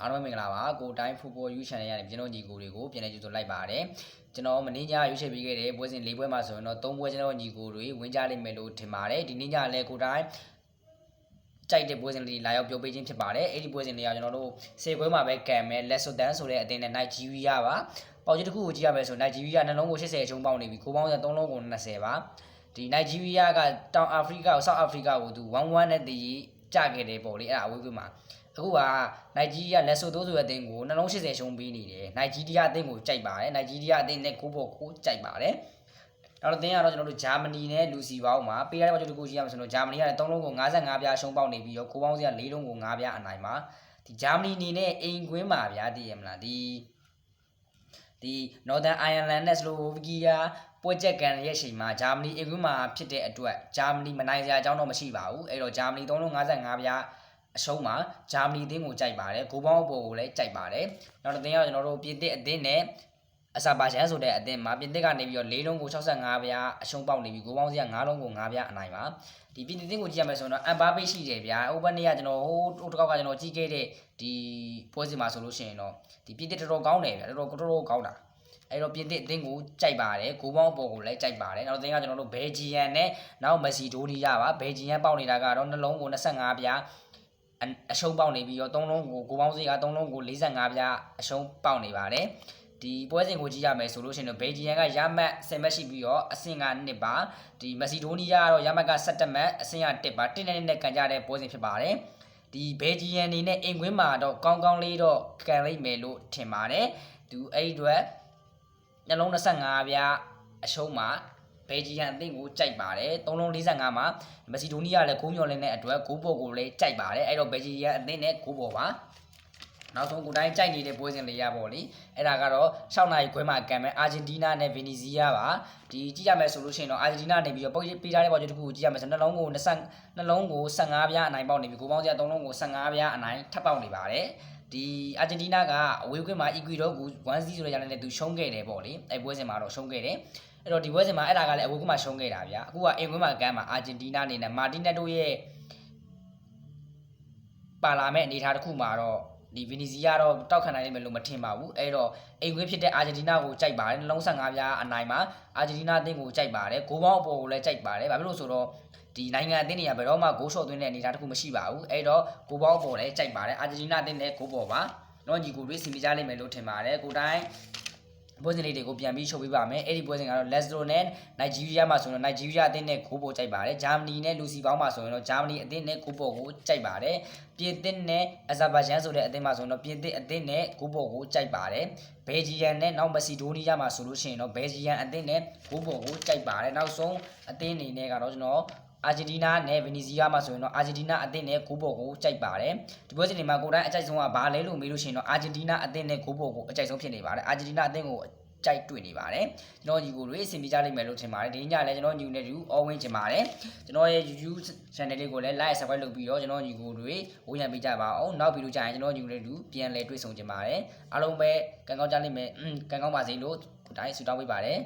အားလုံးမင်္ဂလာပါကိုတိုင်းဖူဘော YouTube channel ကနေကျွန်တော်ညီကိုတွေကိုပြန်လည်ကြိုဆိုလိုက်ပါတယ်ကျွန်တော်မင်းညရွေးချယ်ပေးခဲ့တဲ့ပွဲစဉ်၄ပွဲမှာဆိုရင်တော့၃ပွဲကျွန်တော်ညီကိုတွေဝင်ကြလိမ့်မယ်လို့ထင်ပါတယ်ဒီနေ့ညလည်းကိုတိုင်းကြိုက်တဲ့ပွဲစဉ်လေးလာရောက်ပြောပေးခြင်းဖြစ်ပါတယ်အဲ့ဒီပွဲစဉ်လေးကကျွန်တော်တို့စေခွဲမှာပဲကံမယ်လက်ဆိုတန်ဆိုတဲ့အတင်းနဲ့ Nigeria ပါပေါက်ကြီးတစ်ခုကိုကြည့်ရမယ်ဆို Nigeria နှလုံးကို80အချုံပေါက်နေပြီကိုပေါင်းရ3လုံးကို20ပါဒီ Nigeria ကတောင်အာဖရိကကို South Africa ကိုသူ1-1နဲ့တည်ကြခဲ့တယ်ပေါ့လေအဲ့ဒါအဝေးကွင်းမှာ အခုကနိုင်ဂျီးရီးယားလက်ဆိုတိုးဆိုတဲ့အသင်းကိုနှလုံး80ရှုံးပေးနေတယ်နိုင်ဂျီးရီးယားအသင်းကိုကြိုက်ပါတယ်နိုင်ဂျီးရီးယားအသင်းနဲ့ကိုဖို့ကိုကြိုက်ပါတယ်နောက်တော့အသင်းကတော့ကျွန်တော်တို့ဂျာမနီနဲ့လူစီပေါင်းမှာပေးရတဲ့ဘက်တစ်ခုရှိရမှာဆိုတော့ဂျာမနီကလည်း3လုံးကို55ပြားရှုံးပေါက်နေပြီးတော့ကိုပေါင်းစရာ4လုံးကို5ပြားအနိုင်ပါဒီဂျာမနီအနေနဲ့အိမ်ကွင်းမှာဗျာတည်ရမလားဒီဒီ Northern Ireland နဲ့ Slovakia ပွဲချက်ကန်ရဲ့ချိန်မှာဂျာမနီအိမ်ကွင်းမှာဖြစ်တဲ့အတွက်ဂျာမနီမနိုင်စရာအကြောင်းတော့မရှိပါဘူးအဲ့တော့ဂျာမနီ3လုံး55ပြား အရှုံးမှာဂျာမနီအသင်းကိုကြိုက်ပါတယ်ဂိုးပေါင်းအပေါ်ကိုလည်းကြိုက်ပါတယ်နောက်တစ်သင်းကကျွန်တော်တို့ပြင်သစ်အသင်းနဲ့အစာပါချန်ဆိုတဲ့အသင်းမှာပြင်သစ်ကနေပြီးတော့၄လုံးကို65ပြားအရှုံးပေါက်နေပြီးဂိုးပေါင်းစရာ၅လုံးကို5ပြားအနိုင်ပါဒီပြင်သစ်အသင်းကိုကြည့်ရမယ်ဆိုတော့အမ်ဘာပေးရှိတယ်ဗျာအိုဘန်နေ့ကကျွန်တော်ဟိုးတစ်ခေါက်ကကျွန်တော်ကြည့်ခဲ့တဲ့ဒီပွဲစဉ်မှာဆိုလို့ရှိရင်တော့ဒီပြင်သစ်တော်တော်ကောင်းတယ်ဗျာတော်တော်တော်တော်ကောင်းတာအဲ့တော့ပြင်သစ်အသင်းကိုကြိုက်ပါတယ်ဂိုးပေါင်းအပေါ်ကိုလည်းကြိုက်ပါတယ်နောက်သင်းကကျွန်တော်တို့ဘယ်ဂျီယန်နဲ့နောက်မက်ဆီဒိုနီယာပါဘယ်ဂျီယန်ပေါက်နေတာကတော့နှလုံးကို25ပြား အအရှုံးပေါက်နေပြီးတော့3လုံးကိုဂိုးပေါင်းစီက3လုံးကို45ပြားအရှုံးပေါက်နေပါတယ်ဒီပွဲစဉ်ကိုကြည့်ရမယ်ဆိုလို့ရှိရင်တော့ဘယ်ဂျီယန်ကရမတ်10မှတ်ရှိပြီးတော့အဆင့်က1ပါဒီမက်ဆီဒိုနီယာကတော့ရမတ်က17မှတ်အဆင့်က1ပါ1နဲ့1နဲ့ကန်ကြတဲ့ပွဲစဉ်ဖြစ်ပါတယ်ဒီဘယ်ဂျီယန်အနေနဲ့အိမ်ကွင်းမှာတော့ကောင်းကောင်းလေးတော့ကန်လိုက်မယ်လို့ထင်ပါတယ်သူအဲ့ဒီအတွက်နှလုံး25ပြားအရှုံးမှာ ဘယ်ဂျီယန်အသင်းကိုကြိုက်ပါတယ်3လုံး45မှာမက်ဆီဒိုနီးယားလည်းဂိုးမျော်လင်းတဲ့အတွက်ဂိုးပေါ်ကိုလည်းကြိုက်ပါတယ်အဲ့တော့ဘယ်ဂျီယန်အသင်းနဲ့ဂိုးပေါ်ပါနောက်ဆုံးကိုတိုင်းကြိုက်နေတဲ့ပွဲစဉ်လေးရပါလိအဲ့ဒါကတော့6နိုင်ခွဲမှာကံမဲ့အာဂျင်တီးနားနဲ့ဗီနီဇီးယားပါဒီကြည့်ရမယ်ဆိုလို့ရှိရင်တော့အာဂျင်တီးနားနေပြီးတော့ပုတ်ပေးထားတဲ့ဘောကျတစ်ခုကိုကြည့်ရမယ်ဆိုနှလုံးကို20နှလုံးကို15ပြားအနိုင်ပေါက်နေပြီကိုပေါင်းစရာ3လုံးကို15ပြားအနိုင်ထပ်ပေါက်နေပါတယ်ဒီအာဂျင်တီးနားကအဝေးကွင်းမှာအီကွီဒေါကို1-0ဆိုတဲ့ရလနဲ့သူရှုံးခဲ့တယ်ပေါ့လေအဲ့ပွဲစဉ်မှာတော့ရှုံးခဲ့တယ် အဲ့တော့ဒီပွဲစဉ်မှာအဲ့ဒါကလည်းအဝေးကွင်းမှာရှုံးခဲ့တာဗျာအခုကအင်ကွင်းမှာကမ်းမှာအာဂျင်တီးနားအနေနဲ့မာတီနက်တိုရဲ့ပါလာမဲ့အနေအထားတစ်ခုမှာတော့ဒီဗီနီဇီယာတော့တောက်ခံနိုင်လိမ့်မယ်လို့မထင်ပါဘူးအဲ့တော့အိမ်ခွင်းဖြစ်တဲ့အာဂျင်တီးနားကိုကြိုက်ပါတယ်နှလုံး15ပြားအနိုင်မှာအာဂျင်တီးနားအသင်းကိုကြိုက်ပါတယ်ဂိုးပေါင်းအပေါ်ကိုလည်းကြိုက်ပါတယ်ဘာဖြစ်လို့ဆိုတော့ဒီနိုင်ငံအသင်းတွေကဘယ်တော့မှဂိုးရှော့သွင်းတဲ့အနေအထားတစ်ခုမရှိပါဘူးအဲ့တော့ဂိုးပေါင်းအပေါ်လည်းကြိုက်ပါတယ်အာဂျင်တီးနားအသင်းလည်းဂိုးပေါ်ပါနော်ညီကိုတွေးစီမိကြလိမ့်မယ်လို့ထင်ပါတယ်ကိုတိုင်း ပွဲစဉ်လေးတွေကိုပြန်ပြီးချုပ်ပေးပါမယ်အဲ့ဒီပွဲစဉ်ကတော့ Lesdo နဲ့ Nigeria မှာဆိုရင် Nigeria အသင်းနဲ့ဂိုးပေါ်ကြိုက်ပါတယ်ဂျာမနီနဲ့လူစီပေါင်းမှာဆိုရင်တော့ဂျာမနီအသင်းနဲ့ဂိုးပေါ်ကိုကြိုက်ပါတယ်ပြင်သစ်နဲ့အဇာဘိုင်ဂျန်ဆိုတဲ့အသင်းမှာဆိုရင်တော့ပြင်သစ်အသင်းနဲ့ဂိုးပေါ်ကိုကြိုက်ပါတယ်ဘယ်ဂျီယန်နဲ့နောက်မက်ဆီဒိုနီးယားမှာဆိုလို့ရှိရင်တော့ဘယ်ဂျီယန်အသင်းနဲ့ဂိုးပေါ်ကိုကြိုက်ပါတယ်နောက်ဆုံးအသင်းအနေနဲ့ကတော့ကျွန်တော် အာဂျင်တီးနားနဲ့ဗီနီဇီးယားမှာဆိုရင်တော့အာဂျင်တီးနားအသင်းနဲ့ဂိုးပေါ်ကိုကြိုက်ပါတယ်ဒီပွဲစဉ်တွေမှာကိုယ်တိုင်အကြိုက်ဆုံးကဘာလဲလို့မေးလို့ရှိရင်တော့အာဂျင်တီးနားအသင်းနဲ့ဂိုးပေါ်ကိုအကြိုက်ဆုံးဖြစ်နေပါတယ်အာဂျင်တီးနားအသင်းကိုကြိုက်တွေ့နေပါတယ်ကျွန်တော်ညီကိုတွေအဆင်ပြေကြလိမ့်မယ်လို့ထင်ပါတယ်ဒီညလည်းကျွန်တော်ညီနဲ့တူအော်ဝင်ချင်ပါတယ်ကျွန်တော်ရဲ့ YouTube channel လေးကိုလည်း like subscribe လုပ်ပြီးတော့ကျွန်တော်ညီကိုတွေဝေးရံပေးကြပါအောင်နောက်ဗီဒီယိုကြရင်ကျွန်တော်ညီနဲ့တူပြန်လည်တွေ့ဆုံချင်ပါတယ်အားလုံးပဲကံကောင်းကြလိမ့်မယ်ကံကောင်းပါစေလို့ကိုတိုင်းဆုတောင်းပေးပါတယ်